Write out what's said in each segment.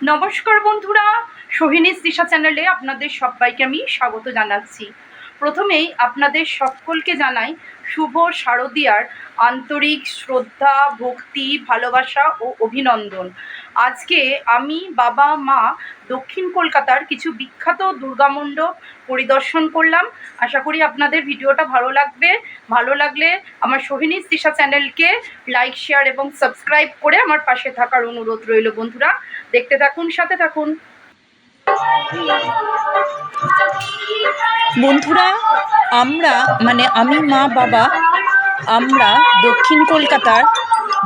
নমস্কার বন্ধুরা, সোহিনী তৃষা চ্যানেলে আপনাদের সবাইকে আমি স্বাগত জানাচ্ছি। প্রথমেই আপনাদের সকলকে জানাই শুভ শারদীয়ার আন্তরিক শ্রদ্ধা, ভক্তি, ভালোবাসা ও অভিনন্দন। আজকে আমি বাবা, মা দক্ষিণ কলকাতার কিছু বিখ্যাত দুর্গামণ্ডপ পরিদর্শন করলাম। আশা করি আপনাদের ভিডিওটা ভালো লাগবে। ভালো লাগলে আমার সোহিনী তৃষা চ্যানেলকে লাইক, শেয়ার এবং সাবস্ক্রাইব করে আমার পাশে থাকার অনুরোধ রইল বন্ধুরা। দেখতে থাকুন, সাথে থাকুন। বন্ধুরা, আমরা মানে আমি, মা, বাবা, আমরা দক্ষিণ কলকাতার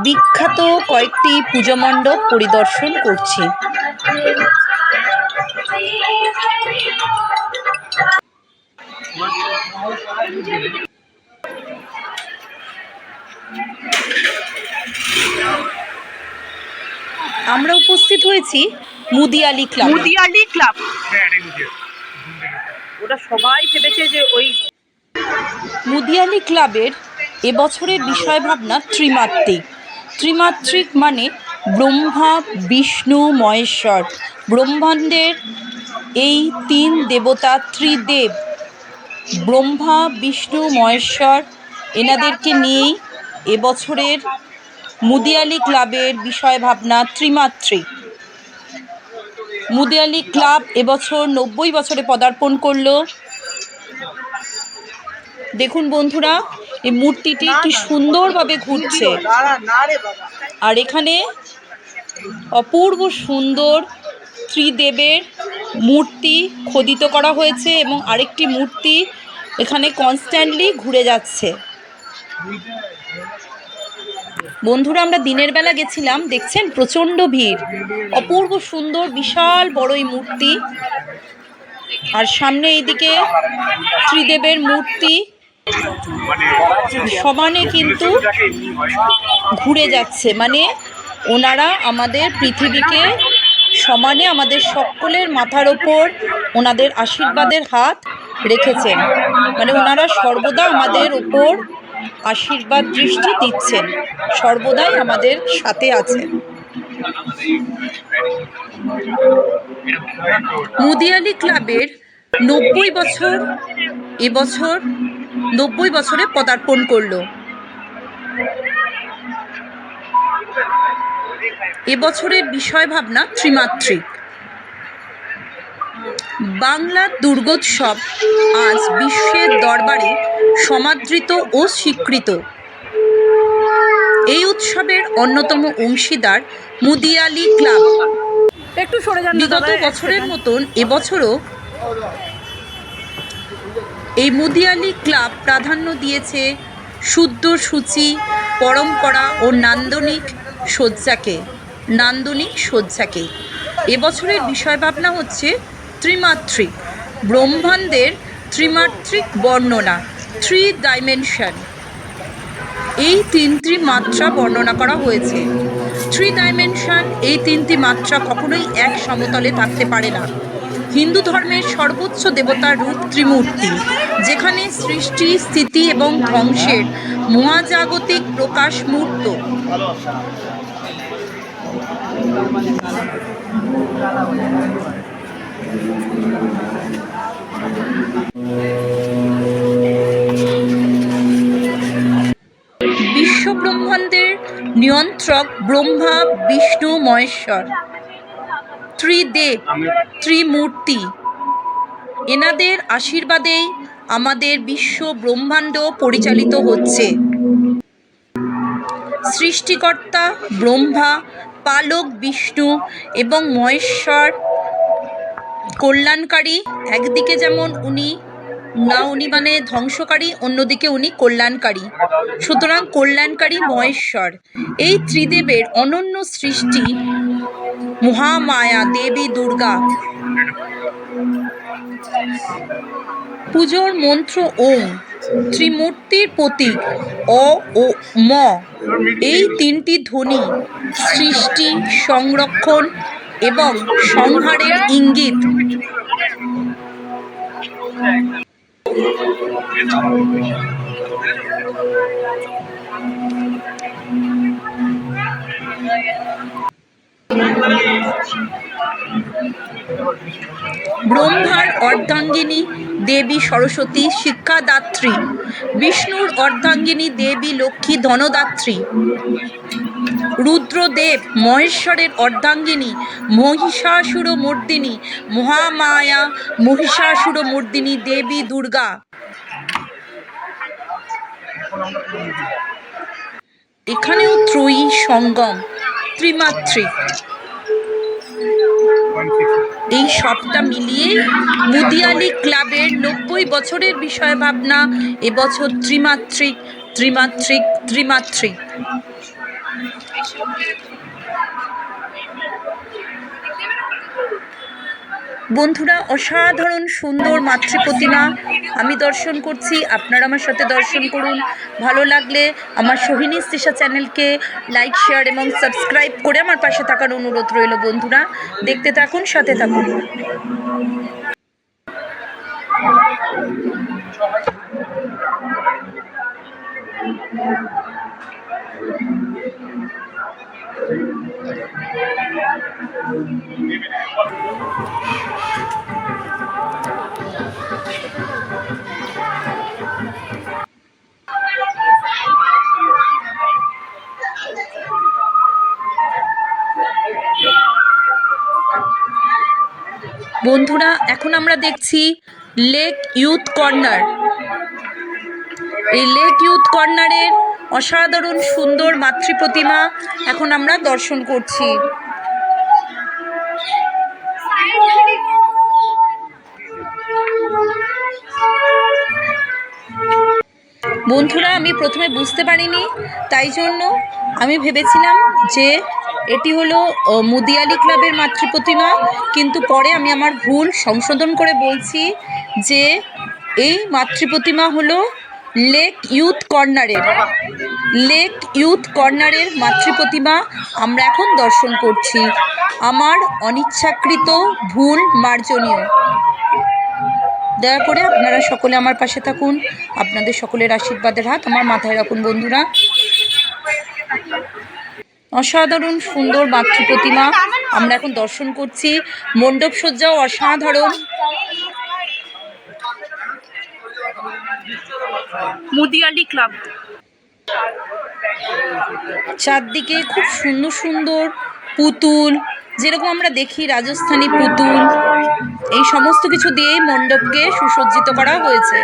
বিখ্যাত কয়েকটি পুজো মণ্ডপ পরিদর্শন করছি। আমরা উপস্থিত হয়েছি মুদিয়ালি ক্লাব। মুদিয়ালি ক্লাব। ওরা সবাই ভেবেছে যে ওই মুদিয়ালি ক্লাবের এবছরের বিষয় ভাবনা ত্রিমাত্রিক। ত্রিমাত্রিক মানে ব্রহ্মা বিষ্ণু মহেশ্বর। ব্রহ্মাণ্ডের এই তিন দেবতা ত্রিদেব ব্রহ্মা বিষ্ণু মহেশ্বর এনাদেরকে নিয়েই এবছরের মুদিয়ালি ক্লাবের বিষয় ভাবনা ত্রিমাত্রিক মুদিয়ালি ক্লাব এবছর নব্বই বছরে পদার্পণ করল। দেখুন বন্ধুরা এই মূর্তিটি কি সুন্দরভাবে ঘুরছে। আর এখানে অপূর্ব সুন্দর ত্রিদেবের মূর্তি খোদিত করা হয়েছে এবং আরেকটি মূর্তি এখানে কনস্ট্যান্টলি ঘুরে যাচ্ছে। বন্ধুরা, আমরা দিনের বেলা গেছিলাম, দেখছেন প্রচণ্ড ভিড়। অপূর্ব সুন্দর, বিশাল বড় এই মূর্তি। আর সামনে এইদিকে ত্রিদেবের মূর্তি। সমানে কিন্তু ঘুরে যাচ্ছে। মানে ওনারা আমাদের পৃথিবীকে সমানে আমাদের সকলের মাথার ওপর ওনাদের আশীর্বাদের হাত রেখেছেন। মানে ওনারা সর্বদা আমাদের ওপর আশীর্বাদ দৃষ্টি দিচ্ছেন। সর্বদাই আমাদের সাথে আছেন। মুদিয়ালি ক্লাবের নব্বই বছর এবছর নব্বই বছরে পদার্পণ করল। এবছরের বিষয় ভাবনা ত্রিমাত্রিক। বাংলার দুর্গোৎসব আজ বিশ্বের দরবারে সমাদৃত ও স্বীকৃত। এই উৎসবের অন্যতম অংশীদার মুদিয়ালি ক্লাব। একটু সরে যান বিগত বছরের মতন এবছরও এই মুদিয়ালি ক্লাব প্রাধান্য দিয়েছে শুদ্ধ সূচি পরম্পরা ও নান্দনিক সজ্জাকে নান্দনিক সজ্জাকে এবছরের বিষয় ভাবনা হচ্ছে ত্রিমাত্রিক, ব্রহ্মাণ্ডের ত্রিমাত্রিক বর্ণনা থ্রি ডাইমেনশন এই তিনটি মাত্রা বর্ণনা করা হয়েছে। থ্রি ডাইমেনশন এই তিনটি মাত্রা কখনোই এক সমতলে থাকতে পারে না। হিন্দু ধর্মের সর্বোচ্চ দেবতার রূপ ত্রিমূর্তি, যেখানে সৃষ্টি, স্থিতি এবং ধ্বংসের মহাজাগতিক প্রকাশ মূর্ত বিশ্বব্রহ্মাণ্ডের নিয়ন্ত্রক ব্রহ্মা, বিষ্ণু, মহেশ্বর। ত্রিদেব ত্রিমূর্তি। এনাদের আশীর্বাদেই আমাদের বিশ্ব ব্রহ্মাণ্ড পরিচালিত হচ্ছে। সৃষ্টিকর্তা ব্রহ্মা, পালক বিষ্ণু এবং মহেশ্বর কল্যাণকারী, একদিকে যেমন উনি, না উনি মানে ধ্বংসকারী, অন্যদিকে উনি কল্যাণকারী। সুতরাং কল্যাণকারী মহেশ্বর। এই ত্রিদেবের অনন্য সৃষ্টি মহামায়া, দেবী দুর্গা। পুজোর মন্ত্র ওম, ত্রিমূর্তির প্রতীক অ ও ম। এই তিনটি ধ্বনি, সৃষ্টি, সংরক্ষণ এবং সংহারের ইঙ্গিত। ব্রহ্মার অর্ধাঙ্গিনী দেবী সরস্বতী শিক্ষাদাত্রী। বিষ্ণুর অর্ধাঙ্গিনী দেবী লক্ষ্মী ধনদাত্রী। রুদ্রদেব, মহেশ্বরের অর্ধাঙ্গিনী মহিষাসুর মহিষাসুরমর্দিনী মহামায়া মহিষাসুর মহিষাসুরমর্দিনী দেবী দুর্গা। এখানেও ত্রয়ী সঙ্গম, ত্রিমাত্রিক। এই সবটা মিলিয়ে মুদিয়ালি ক্লাবের নব্বই বছরের বিষয় ভাবনা এবছর ত্রিমাত্রিক ত্রিমাত্রিক ত্রিমাত্রিক। বন্ধুরা, অসাধারণ, সুন্দর মাতৃ প্রতিমা আমি দর্শন করছি, আপনারা আমার সাথে দর্শন করুন। ভালো লাগলে আমার সোহিনী স্ত্রীষা চ্যানেলকে লাইক, শেয়ার এবং সাবস্ক্রাইব করে আমার পাশে থাকার অনুরোধ রইল বন্ধুরা। দেখতে থাকুন, সাথে থাকুন। বন্ধুরা, এখন আমরা দেখছি লেক ইউথ কর্নার এই লেক ইউথ কর্নারের অসাধারণ সুন্দর মাতৃ প্রতিমা এখন আমরা দর্শন করছি। বন্ধুরা, আমি প্রথমে বুঝতে পারিনি, তাই জন্য আমি ভেবেছিলাম যে এটি হলো মুদিয়ালি ক্লাবের মাতৃ প্রতিমা কিন্তু পরে আমি আমার ভুল সংশোধন করে বলছি যে এই মাতৃ প্রতিমা হলো লেক ইউথ কর্নারের, লেক ইউথ কর্নারের মাতৃ প্রতিমা আমরা এখন দর্শন করছি। আমার অনিচ্ছাকৃত ভুল মার্জনীয়। দয়া করে আপনারা সকলে আমার পাশে থাকুন। আপনাদের সকলের আশীর্বাদের হাত আমার মাথায় রাখুন বন্ধুরা। অসাধারণ সুন্দর মাতৃ প্রতিমা। আমরা এখন দর্শন করছি মণ্ডপ সজ্জাও অসাধারণ। মুদিয়ালি ক্লাব। চারদিকে খুব সুন্দর সুন্দর পুতুল যেরকম আমরা দেখি রাজস্থানী পুতুল, এই সমস্ত কিছু দিয়েই মণ্ডপকে সুসজ্জিত করা হয়েছে।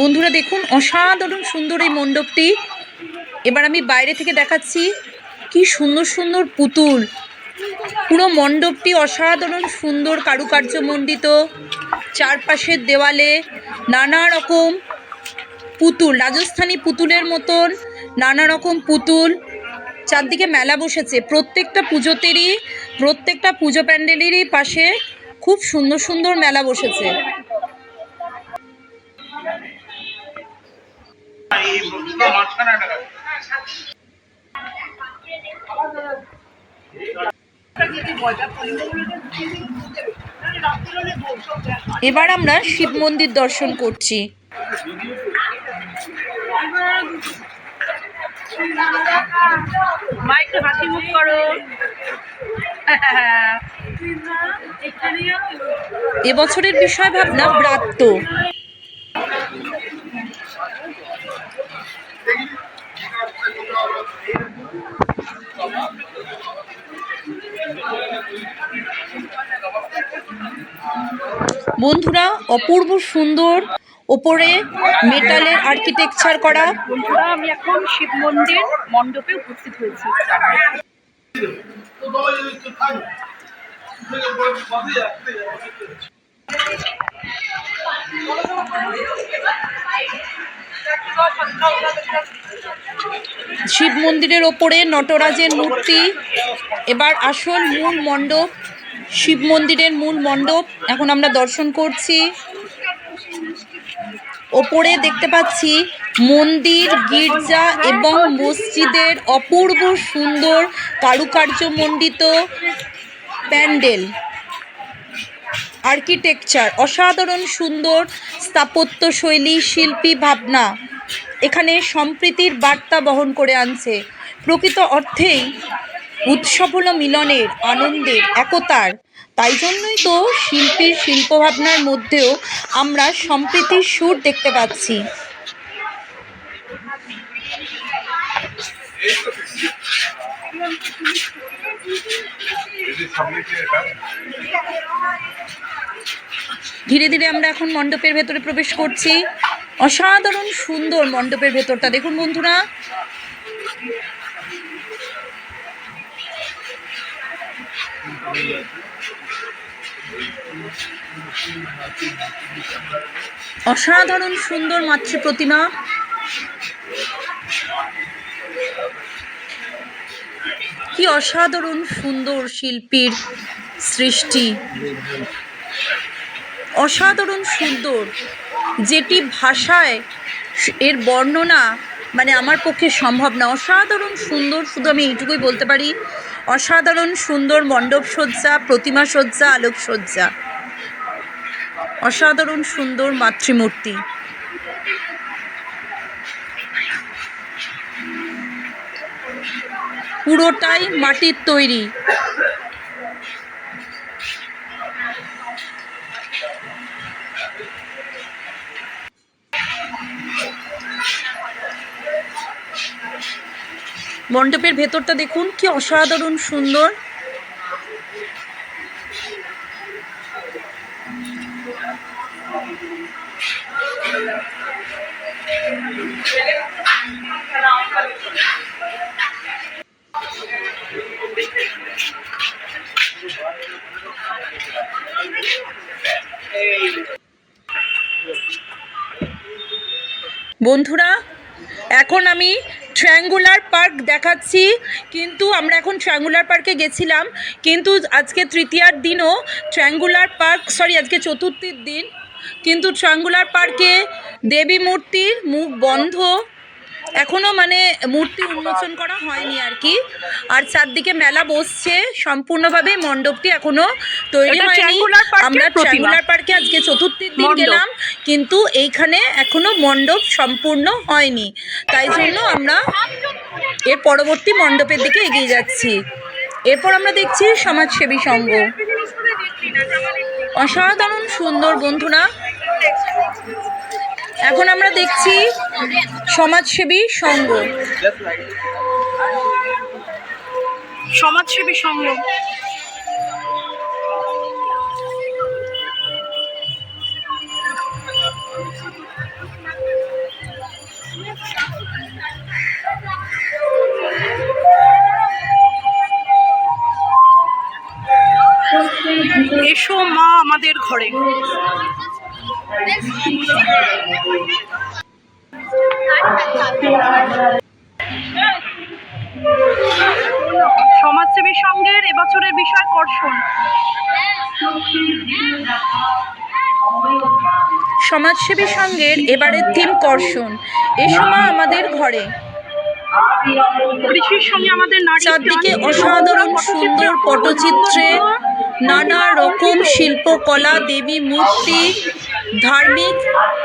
বন্ধুরা দেখুন, অসাধারণ সুন্দর এই মণ্ডপটি। এবার আমি বাইরে থেকে দেখাচ্ছি কি সুন্দর সুন্দর পুতুল। পুরো মণ্ডপটি অসাধারণ, সুন্দর, কারুকার্যমণ্ডিত। চারপাশের দেওয়ালে নানা রকম পুতুল, রাজস্থানী পুতুলের মতন নানা রকম পুতুল। চারদিকে মেলা বসেছে। প্রত্যেকটা পুজোতেরই, প্রত্যেকটা পুজো প্যান্ডেলেরই পাশে খুব সুন্দর সুন্দর মেলা বসেছে। এবার আমরা শিব মন্দির দর্শন করছি। মা একটু হাসি মুখ করো। এবছরের বিষয় ভাবনা ব্রাত্য। বন্ধুরা অপূর্ব সুন্দর ওপরে মেটালের আর্কিটেকচার করা। বন্ধুরা আমি এখন শিব মন্দির মণ্ডপে উপস্থিত হয়েছি। শিব মন্দিরের ওপরে নটরাজের মূর্তি। এবার আসল মূল মণ্ডপ। শিব মন্দিরের মূল মণ্ডপ। এখন আমরা দর্শন করছি। ওপরে দেখতে পাচ্ছি মন্দির, গির্জা এবং মসজিদের অপূর্ব সুন্দর কারুকার্যমণ্ডিত প্যান্ডেল। আর্কিটেকচার, অসাধারণ সুন্দর স্থাপত্য শৈলী শিল্পী ভাবনা। এখানে সম্প্রীতির বার্তা বহন করে আনছে। প্রকৃত অর্থেই উৎসব হলো মিলনের আনন্দের একতার। তাই জন্যই তো শিল্পীর শিল্পভাবনার মধ্যেও আমরা সম্প্রীতির সুর দেখতে পাচ্ছি। ধীরে ধীরে আমরা এখন মণ্ডপের ভেতরে প্রবেশ করছি। অসাধারণ সুন্দর মণ্ডপের ভেতরটা। দেখুন বন্ধুরা অসাধারণ সুন্দর মাতৃ প্রতিমা। কি অসাধারণ সুন্দর শিল্পীর সৃষ্টি। অসাধারণ সুন্দর। যেটি ভাষায় এর বর্ণনা মানে আমার পক্ষে সম্ভব না। অসাধারণ সুন্দর শুধু আমি এইটুকুই বলতে পারি। অসাধারণ সুন্দর মণ্ডপ সজ্জা প্রতিমা সজ্জা আলোকসজ্জা। অসাধারণ সুন্দর মাতৃমূর্তি। পুরোটাই মাটির তৈরি। মণ্ডপের ভেতরটা দেখুন কি অসাধারণ সুন্দর। বন্ধুরা, এখন আমি ট্রায়াঙ্গুলার পার্ক দেখাচ্ছি, কিন্তু আমরা এখন ট্রায়াঙ্গুলার পার্কে গেছিলাম, কিন্তু আজকে তৃতীয়ার দিনও ট্রায়াঙ্গুলার পার্ক সরি আজকে চতুর্থীর দিন। কিন্তু ট্রাঙ্গুলার পার্কে দেবী মূর্তির মুখ বন্ধ। এখনও মানে মূর্তি উন্মোচন করা হয়নি আর কি। আর চারদিকে মেলা বসছে সম্পূর্ণভাবে মণ্ডপটি এখনও তৈরি হয়নি। আমরা ট্রাঙ্গুলার পার্কে আজকে চতুর্থীর দিন গেলাম কিন্তু এইখানে এখনও মণ্ডপ সম্পূর্ণ হয়নি। তাই জন্য আমরা এর পরবর্তী মণ্ডপের দিকে এগিয়ে যাচ্ছি। এরপর আমরা দেখছি সমাজসেবী সংঘ। অসাধারণ সুন্দর বন্ধুরা এখন আমরা দেখছি সমাজসেবী সংঘ। সমাজসেবী সংঘ। এসো মা আমাদের ঘরে। সমাজসেবী সংঘের এবছরের বিষয় কর্ষণ। সমাজসেবী সংঘের এবারের থিম কর্ষণ। এ সময় আমাদের ঘরে চারদিকে অসাধারণ সুন্দর পটচিত্রে নানা রকম শিল্পকলা দেবী মূর্তি ধার্মিক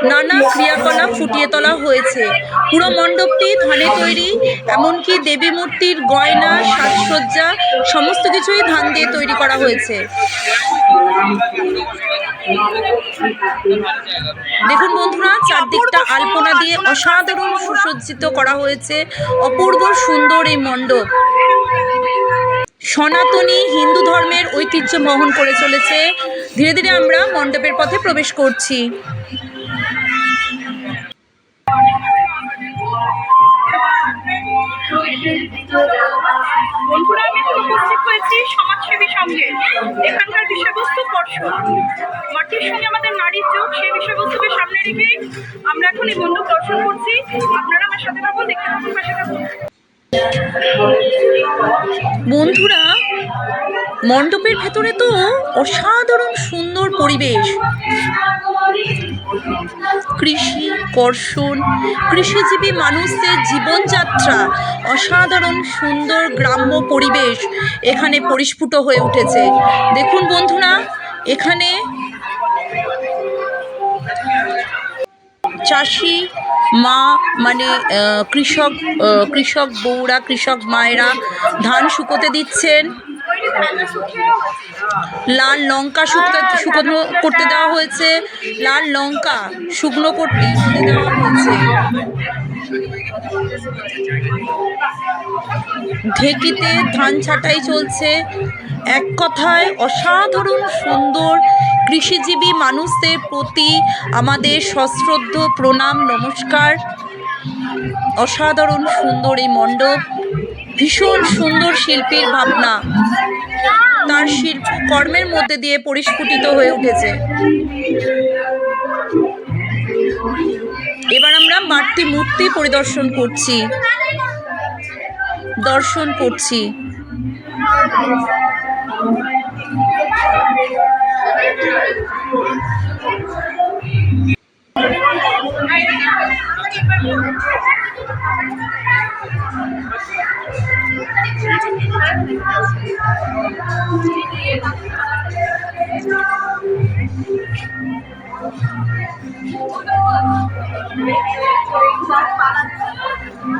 নানা ক্রিয়াকলাপ ফুটিয়ে তোলা হয়েছে। পুরো মণ্ডপটি ধানে তৈরি, এমনকি দেবী মূর্তির গয়না, সাজসজ্জা, সমস্ত কিছুই ধান দিয়ে তৈরি করা হয়েছে। দেখুন বন্ধুরা, চারদিকটা আলপনা দিয়ে অসাধারণ সুসজ্জিত করা হয়েছে। অপূর্ব সুন্দর এই মণ্ডপ। সনাতনী হিন্দু ধর্মের ঐতিহ্য বহন করে চলেছে। ধীরে ধীরে আমরা মণ্ডপের পথে প্রবেশ করছি। আমাদের নারীর সামনে আমরা এখন এই বন্ধু দর্শন করছি। আপনারা আমার সাথে থাকুন, দেখতে থাকুন, পাশে থাকুন। বন্ধুরা, মণ্ডপের ভেতরে তো অসাধারণ সুন্দর পরিবেশ। কৃষি, কর্ষণ, কৃষিজীবী মানুষদের জীবনযাত্রা, অসাধারণ সুন্দর গ্রাম্য পরিবেশ এখানে পরিস্ফুট হয়ে উঠেছে। দেখুন বন্ধুরা, এখানে চাষি, মা মানে কৃষক কৃষক বউরা, কৃষক মায়েরা ধান শুকোতে দিচ্ছেন। লাল লঙ্কা শুকতে, শুকনো করতে দেওয়া হয়েছে। লাল লঙ্কা শুকনো করতে দেওয়া হয়েছে। ঢেকিতে ধান ছাঁটাই চলছে। এক কথায় অসাধারণ সুন্দর কৃষিজীবী মানুষদের প্রতি আমাদের সশ্রদ্ধ, প্রণাম, নমস্কার। অসাধারণ, সুন্দর এই মণ্ডপ, ভীষণ সুন্দর শিল্পীর ভাবনা। তার শিল্প কর্মের মধ্যে দিয়ে পরিস্ফুটিত হয়ে উঠেছে। এবার আমরা মাতৃ মূর্তি পরিদর্শন করছি। দর্শন করছি।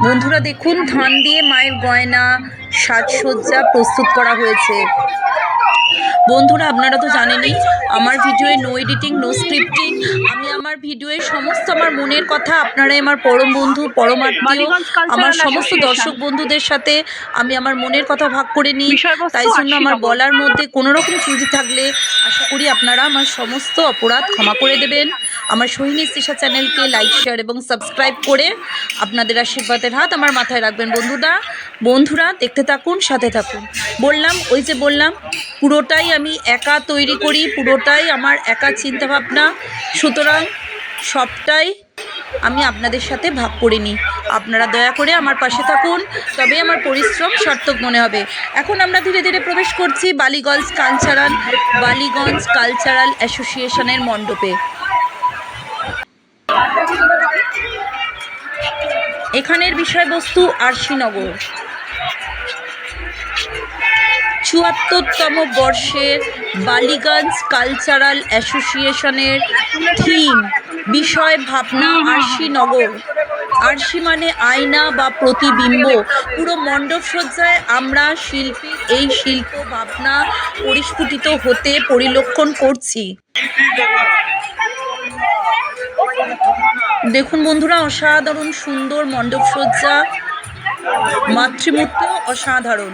বন্ধুরা দেখুন ধান দিয়ে মায়ের গয়না সাজসজ্জা প্রস্তুত করা হয়েছে। বন্ধুরা আপনারা তো জানেনই। আমার ভিডিওয়ে নো এডিটিং নো স্ক্রিপ্টিং আমি আমার ভিডিওয়ে সমস্ত আমার মনের কথা আপনারাই আমার পরম বন্ধু পরমাত্মীয় আমার সমস্ত দর্শক বন্ধুদের সাথে আমি আমার মনের কথা ভাগ করে নিই। তাই জন্য আমার বলার মধ্যে কোনো রকম ত্রুটি থাকলে আশা করি আপনারা আমার সমস্ত অপরাধ ক্ষমা করে দেবেন। আমার সোহিনী সিসা চ্যানেলকে লাইক শেয়ার এবং সাবস্ক্রাইব করে আপনাদের আশীর্বাদের হাত আমার মাথায় রাখবেন। বন্ধুরা বন্ধুরা দেখতে থাকুন সাথে থাকুন। বললাম ওই যে বললাম পুরোটাই আমি একা তৈরি করি পুরোটাই আমার একা চিন্তাভাবনা। সুতরাং সবটাই আমি আপনাদের সাথে ভাগ করে নিই। আপনারা দয়া করে আমার পাশে থাকুন, তবে আমার পরিশ্রম সার্থক মনে হবে। এখন আমরা ধীরে ধীরে প্রবেশ করছি বালিগঞ্জ কালচারাল বালিগঞ্জ কালচারাল অ্যাসোসিয়েশনের মণ্ডপে। এখানের বিষয়বস্তু আরশিনগর। চুয়াত্তরতম বর্ষের বালিগঞ্জ কালচারাল অ্যাসোসিয়েশনের থিম, বিষয়, ভাবনা, আরশি নগর। আরশি মানে আয়না বা প্রতিবিম্ব। পুরো মণ্ডপ সজ্জায় আমরা শিল্পীর এই শিল্প ভাবনা পরিস্ফুটিত হতে পরিলক্ষণ করছি। দেখুন বন্ধুরা, অসাধারণ সুন্দর মণ্ডপ সজ্জা। মাতৃমূর্তিও অসাধারণ।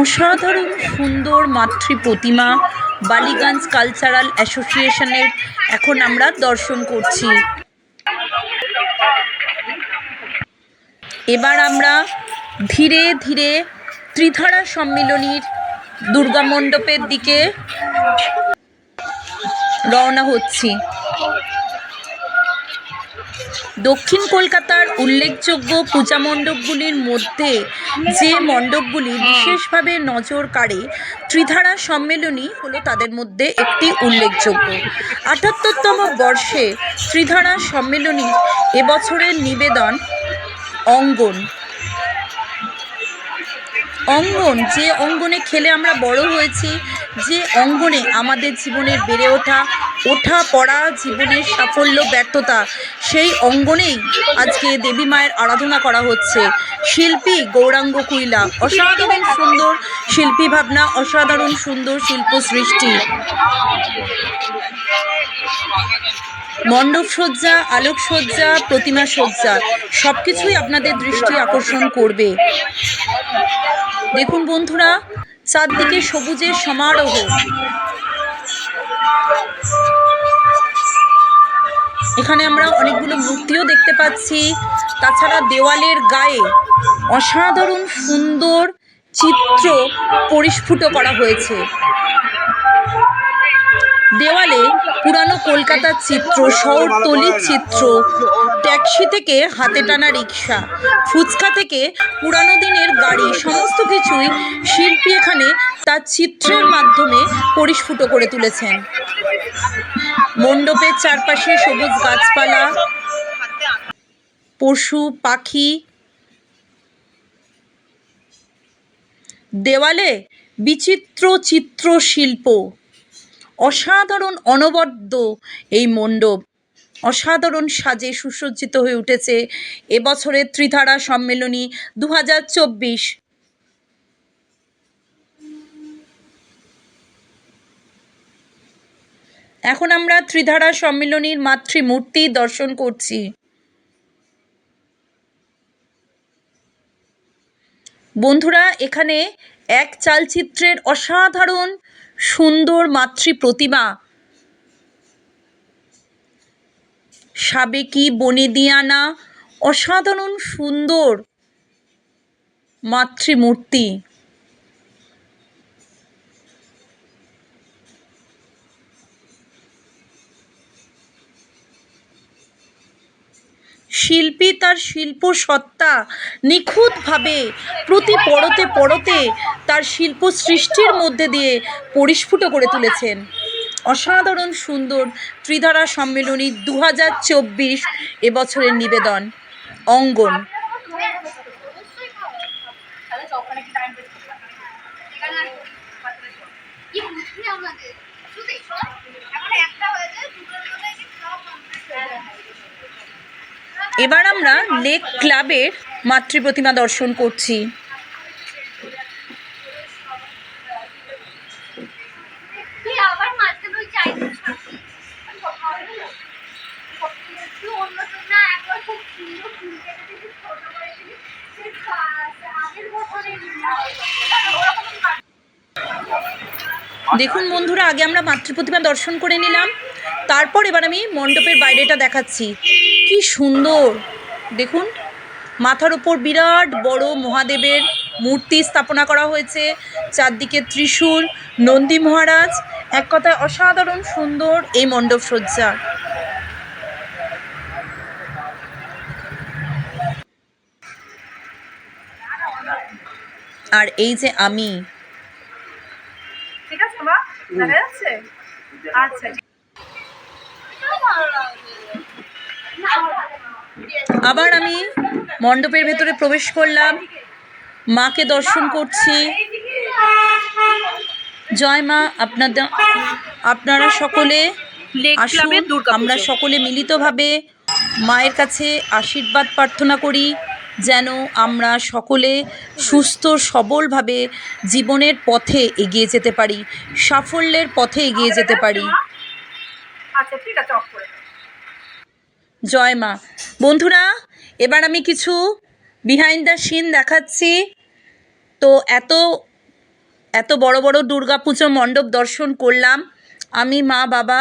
অসাধারণ সুন্দর মাতৃ প্রতিমা, বালিগঞ্জ কালচারাল অ্যাসোসিয়েশনের এখন আমরা দর্শন করছি। এবার আমরা ধীরে ধীরে ত্রিধারা সম্মিলনীর দুর্গা মণ্ডপের দিকে রওনা হচ্ছি। দক্ষিণ কলকাতার উল্লেখযোগ্য পূজা মণ্ডপগুলির মধ্যে যে মণ্ডপগুলি বিশেষভাবে নজর কাড়ে, ত্রিধারা সম্মেলনী হলো তাদের মধ্যে একটি উল্লেখযোগ্য। আটাত্তরতম বর্ষে ত্রিধারা সম্মেলনীর এবছরের নিবেদন অঙ্গন। অঙ্গন, যে অঙ্গনে খেলে আমরা বড় হয়েছি, যে অঙ্গনে আমাদের জীবনের বেড়ে ওঠা ওঠা পড়া জীবনের সাফল্য, ব্যর্থতা, সেই অঙ্গনেই আজকে দেবী মায়ের আরাধনা করা হচ্ছে। শিল্পী গৌরাঙ্গ কুইলা, অসাধারণ সুন্দর শিল্পী ভাবনা, অসাধারণ সুন্দর শিল্প সৃষ্টি। মণ্ডপ সজ্জা, আলোকসজ্জা, প্রতিমা সজ্জা সব কিছুই আপনাদের দৃষ্টি আকর্ষণ করবে। দেখুন বন্ধুরা, চারদিকে সবুজের সমারোহ। এখানে আমরা অনেকগুলো মূর্তিও দেখতে পাচ্ছি। তাছাড়া দেওয়ালের গায়ে অসাধারণ সুন্দর চিত্র পরিস্ফুট করা হয়েছে। দেওয়ালে পুরানো কলকাতার চিত্র, শহরতলির চিত্র, ট্যাক্সি থেকে হাতে টানা রিক্সা, ফুচকা থেকে পুরানো দিনের গাড়ি, সমস্ত কিছুই শিল্পী এখানে তার চিত্রের মাধ্যমে পরিস্ফুট করে তুলেছেন। মণ্ডপের চারপাশে সবুজ গাছপালা, পশু, পাখি, দেওয়ালে বিচিত্র চিত্রশিল্প। অসাধারণ অনবদ্য এই মণ্ডপ। অসাধারণ সাজে সুসজ্জিত হয়ে উঠেছে এবছরের ত্রিধারা সম্মেলনী দু হাজার চব্বিশ। এখন আমরা ত্রিধারা সম্মেলনীর মাতৃমূর্তি দর্শন করছি। বন্ধুরা, এখানে এক চালচিত্রের অসাধারণ সুন্দর মাতৃ প্রতিমা। সাবেকি বনেদিয়ানা অসাধারণ সুন্দর মাতৃমূর্তি। শিল্পী তার শিল্প সত্তা নিখুঁতভাবে প্রতি পরতে পরতে তার শিল্প সৃষ্টির মধ্যে দিয়ে পরিস্ফুট করে তুলেছেন। অসাধারণ সুন্দর ত্রিধারা সম্মেলনী দু হাজার চব্বিশ এবছরের নিবেদন। অঙ্গন। কি আমাদের শুধু এখন একটা হয়েছে দুটোর জন্য কি সব কমপ্লিট হয়ে যাবে এবার আমরা লেক ক্লাবের মাতৃ প্রতিমা দর্শন করছি। দেখুন বন্ধুরা, আগে আমরা মাতৃ প্রতিমা দর্শন করে নিলাম। তারপর এবার আমি মণ্ডপের বাইরেটা দেখাচ্ছি। কি সুন্দর! দেখুন, মাথার উপর বিরাট বড় মহাদেবের মূর্তি স্থাপনা করা হয়েছে। চারদিকে ত্রিশূল, নন্দী মহারাজ, এক কথায় অসাধারণ সুন্দর এই মণ্ডপ সজ্জা। আর এই যে আমি দেখা যাচ্ছে আচ্ছা। আবার আমি মণ্ডপের ভেতরে প্রবেশ করলাম। মাকে দর্শন করছি। জয় মা আপনাদের আপনারা সকলে আসুন। আমরা সকলে মিলিতভাবে মায়ের কাছে আশীর্বাদ প্রার্থনা করি। যেন আমরা সকলে সুস্থ সবলভাবে জীবনের পথে এগিয়ে যেতে পারি সাফল্যের পথে এগিয়ে যেতে পারি। আচ্ছা ঠিক আছে অফ করে জয় মা। বন্ধুরা এবার আমি কিছু বিহাইন্ড দ্য সিন দেখাচ্ছি। তো এত এত বড় বড় দুর্গা পুজো মণ্ডপ দর্শন করলাম। আমি মা বাবা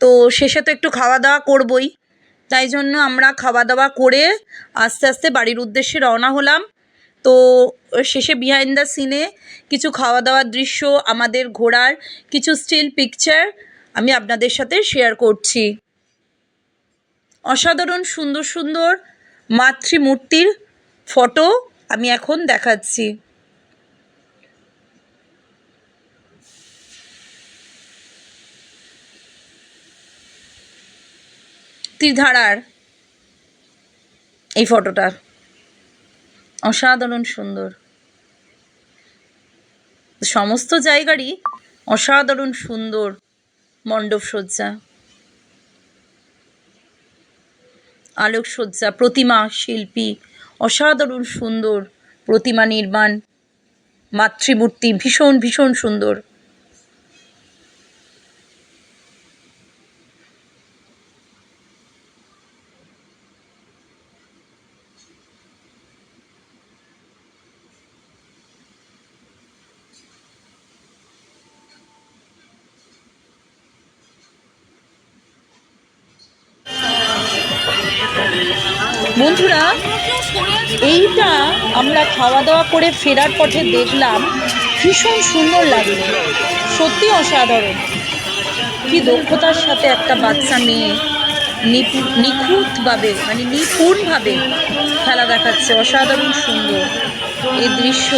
তো শেষে তো একটু খাওয়া দাওয়া করবই। তাই জন্য আমরা খাওয়া দাওয়া করে আস্তে আস্তে বাড়ির উদ্দেশ্যে রওনা হলাম। তো শেষে বিহাইন্ড দ্য সিনে কিছু খাওয়া দাওয়ার দৃশ্য, আমাদের ঘোরার কিছু স্টিল পিকচার আমি আপনাদের সাথে শেয়ার করছি। অসাধারণ, সুন্দর সুন্দর মাতৃমূর্তির ফটো আমি এখন দেখাচ্ছি। ত্রিধারার এই ফটোটা। অসাধারণ সুন্দর। সমস্ত জায়গারই অসাধারণ সুন্দর মণ্ডপসজ্জা আলোকসজ্জা, প্রতিমা, শিল্পী, অসাধারণ সুন্দর প্রতিমা নির্মাণ, মাতৃমূর্তি, ভীষণ ভীষণ সুন্দর। বন্ধুরা, এইটা আমরা খাওয়া দাওয়া করে ফেরার পথে দেখলাম, ভীষণ সুন্দর লাগল। সত্যি অসাধারণ। কি দক্ষতার সাথে একটা বাচ্চা মেয়ে নিখুঁতভাবে মানে নিপুণভাবে খেলা দেখাচ্ছে, অসাধারণ সুন্দর। এই দৃশ্য